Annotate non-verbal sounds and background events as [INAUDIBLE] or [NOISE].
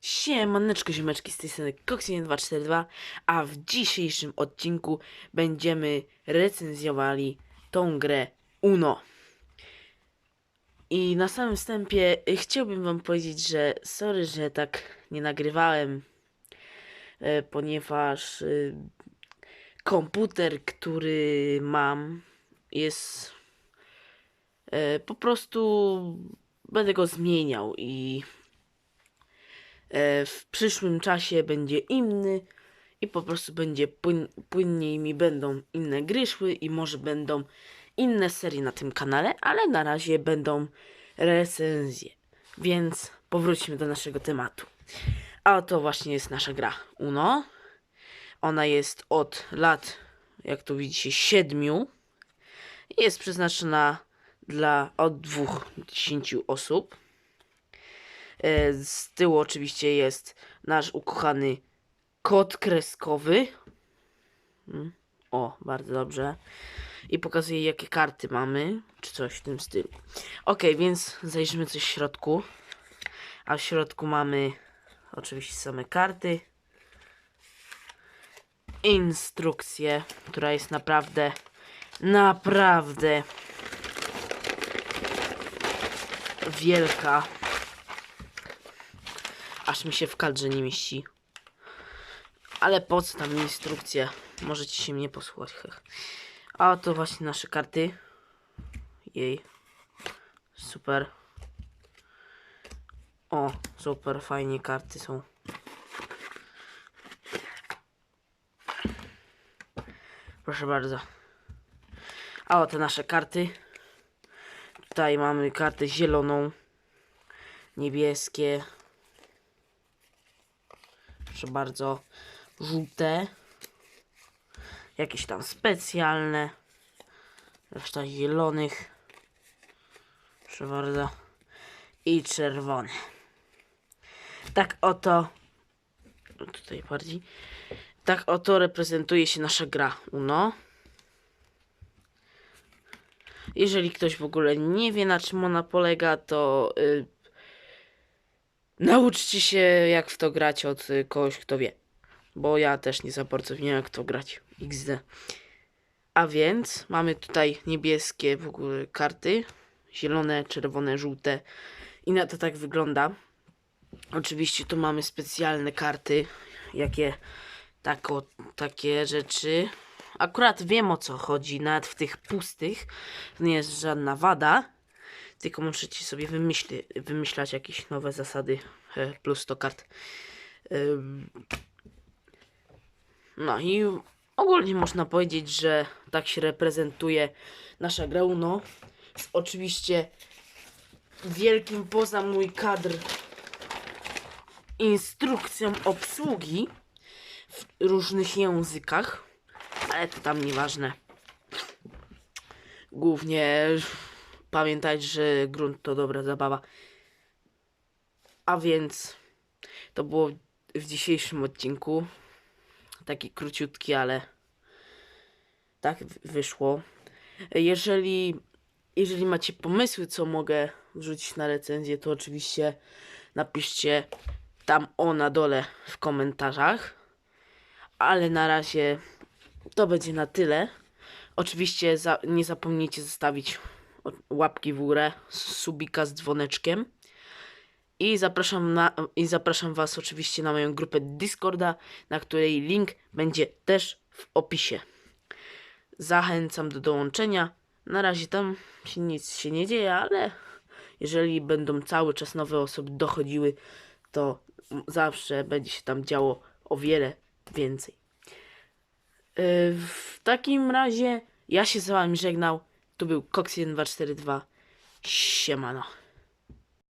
Siemaneczko, ziomeczki, z tej strony Coxin242, a w dzisiejszym odcinku będziemy recenzjowali tą grę Uno. I na samym wstępie y, chciałbym wam powiedzieć, że sorry, że tak nie nagrywałem, e, ponieważ y, komputer, który mam jest po prostu będę go zmieniał i w przyszłym czasie będzie inny i po prostu będzie płyn, płynniej mi będą inne gry szły i może będą inne serie na tym kanale, ale na razie będą recenzje. Więc powróćmy do naszego tematu. A oto właśnie jest nasza gra Uno. Ona jest od lat, jak tu widzicie, siedmiu. Jest przeznaczona dla od dwóch do 10 osób. E, Z tyłu oczywiście jest nasz ukochany kod kreskowy. Mm, O, bardzo dobrze. I pokazuje jakie karty mamy, czy coś w tym stylu. Ok, więc zajrzymy coś w środku. A w środku mamy oczywiście same karty. Instrukcję, która jest naprawdę, naprawdę wielka. Aż mi się w kadrze nie mieści. Ale po co tam instrukcje? Możecie się mnie posłuchać. [LAUGHS] A to właśnie nasze karty. Jej. Super. O, super, fajnie karty są. Proszę bardzo. A oto nasze karty. Tutaj mamy kartę zieloną, niebieskie, proszę bardzo, żółte, jakieś tam specjalne, reszta zielonych, proszę bardzo, i czerwone. Tak oto, tutaj bardziej, tak oto reprezentuje się nasza gra Uno. Jeżeli ktoś w ogóle nie wie na czym ona polega, to y, nauczcie się jak w to grać od y, kogoś, kto wie. Bo ja też nie za bardzo wiem jak to grać. XD. A więc mamy tutaj niebieskie w ogóle karty. Zielone, czerwone, żółte. I na to tak wygląda. Oczywiście tu mamy specjalne karty, jakie tako, takie rzeczy. Akurat wiem o co chodzi, nawet w tych pustych. To nie jest żadna wada. Tylko musicie sobie wymyśli, wymyślać jakieś nowe zasady e, plus 100 kart. No i ogólnie można powiedzieć, że tak się reprezentuje nasza gra Uno. Z oczywiście wielkim poza mój kadr instrukcją obsługi w różnych językach, ale to tam nieważne. Głównie pamiętać, że grunt to dobra zabawa. A więc to było w dzisiejszym odcinku. Taki króciutki, ale tak wyszło. Jeżeli, jeżeli macie pomysły, co mogę wrzucić na recenzję, to oczywiście napiszcie tam o na dole w komentarzach. Ale na razie to będzie na tyle. Oczywiście za, nie zapomnijcie zostawić łapki w górę, subika z dzwoneczkiem. I zapraszam, na, I zapraszam Was oczywiście na moją grupę Discorda, na której link będzie też w opisie. Zachęcam do dołączenia. Na razie tam się nic się nie dzieje, ale jeżeli będą cały czas nowe osoby dochodziły, to zawsze będzie się tam działo o wiele więcej. Yy, W takim razie ja się z wami żegnał. Tu był Cox1242. Siemano.